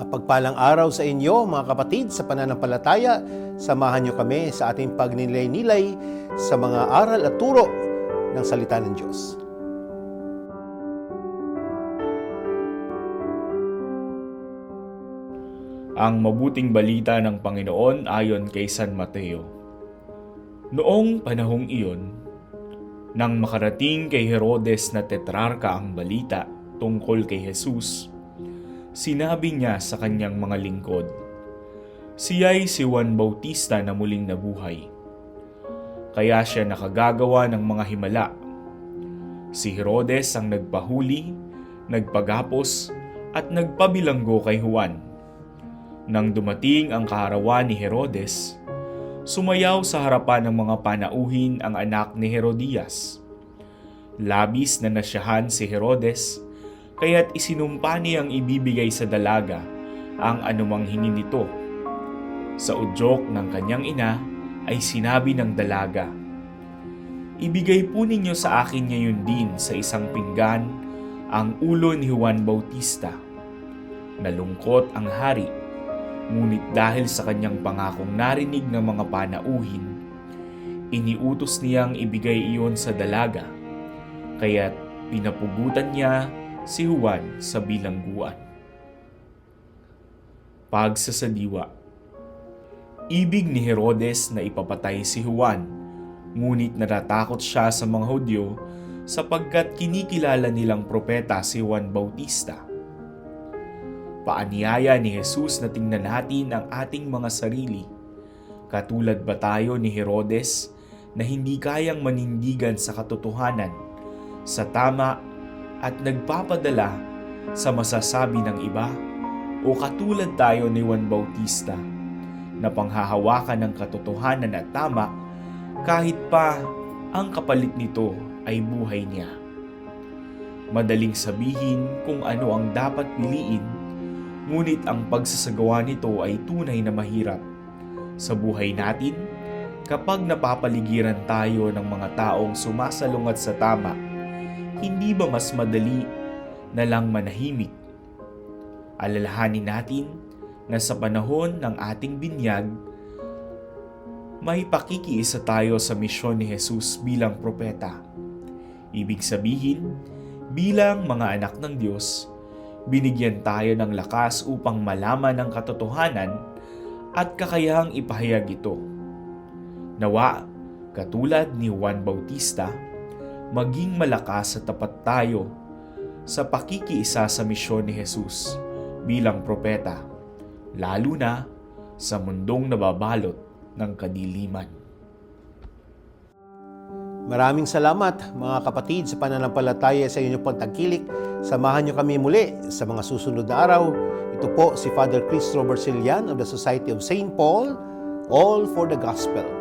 Mapagpalang araw sa inyo mga kapatid sa pananampalataya. Samahan niyo kami sa ating pagninilay-nilay sa mga aral at turo ng salita ng Diyos. Ang mabuting balita ng Panginoon ayon kay San Mateo. Noong panahong iyon, nang makarating kay Herodes na tetrarka ang balita tungkol kay Jesus, sinabi niya sa kanyang mga lingkod, Siya'y si Juan Bautista na muling nabuhay. Kaya siya nakagagawa ng mga himala. Si Herodes ang nagpahuli, nagpagapos, at nagpabilanggo kay Juan. Nang dumating ang kaharawan ni Herodes, sumayaw sa harapan ng mga panauhin ang anak ni Herodias. Labis na nasyahan si Herodes, kaya't isinumpa niyang ibibigay sa dalaga ang anumang hini nito. Sa udyok ng kanyang ina ay sinabi ng dalaga, Ibigay po ninyo sa akin ngayon din sa isang pinggan ang ulo ni Juan Bautista. Nalungkot ang hari Ngunit dahil sa kanyang pangakong narinig ng mga panauhin, iniutos niyang ibigay iyon sa dalaga, kaya't pinapugutan niya si Juan sa bilangguan. Pagsasadiwa Ibig ni Herodes na ipapatay si Juan, ngunit natatakot siya sa mga Hudyo sapagkat kinikilala nilang propeta si Juan Bautista paanyaya ni Jesus na tingnan natin ang ating mga sarili. Katulad ba tayo ni Herodes na hindi kayang manindigan sa katotohanan, sa tama at nagpapadala sa masasabi ng iba? O katulad tayo ni Juan Bautista na panghahawakan ng katotohanan at tama kahit pa ang kapalit nito ay buhay niya. Madaling sabihin kung ano ang dapat piliin Ngunit ang pagsasagawa nito ay tunay na mahirap. Sa buhay natin, kapag napapaligiran tayo ng mga taong sumasalungat sa tama, hindi ba mas madali na lang manahimik? Alalahanin natin na sa panahon ng ating binyag, may pakikiisa tayo sa misyon ni Jesus bilang propeta. Ibig sabihin, bilang mga anak ng Diyos, binigyan tayo ng lakas upang malaman ang katotohanan at kakayahang ipahayag ito. Nawa, katulad ni Juan Bautista, maging malakas at tapat tayo sa pakikiisa sa misyon ni Jesus bilang propeta, lalo na sa mundong nababalot ng kadiliman. Maraming salamat mga kapatid sa pananampalataya sa inyong pagtangkilik. Samahan niyo kami muli sa mga susunod na araw. Ito po si Father Chris Robert Silian of the Society of St. Paul, All for the Gospel.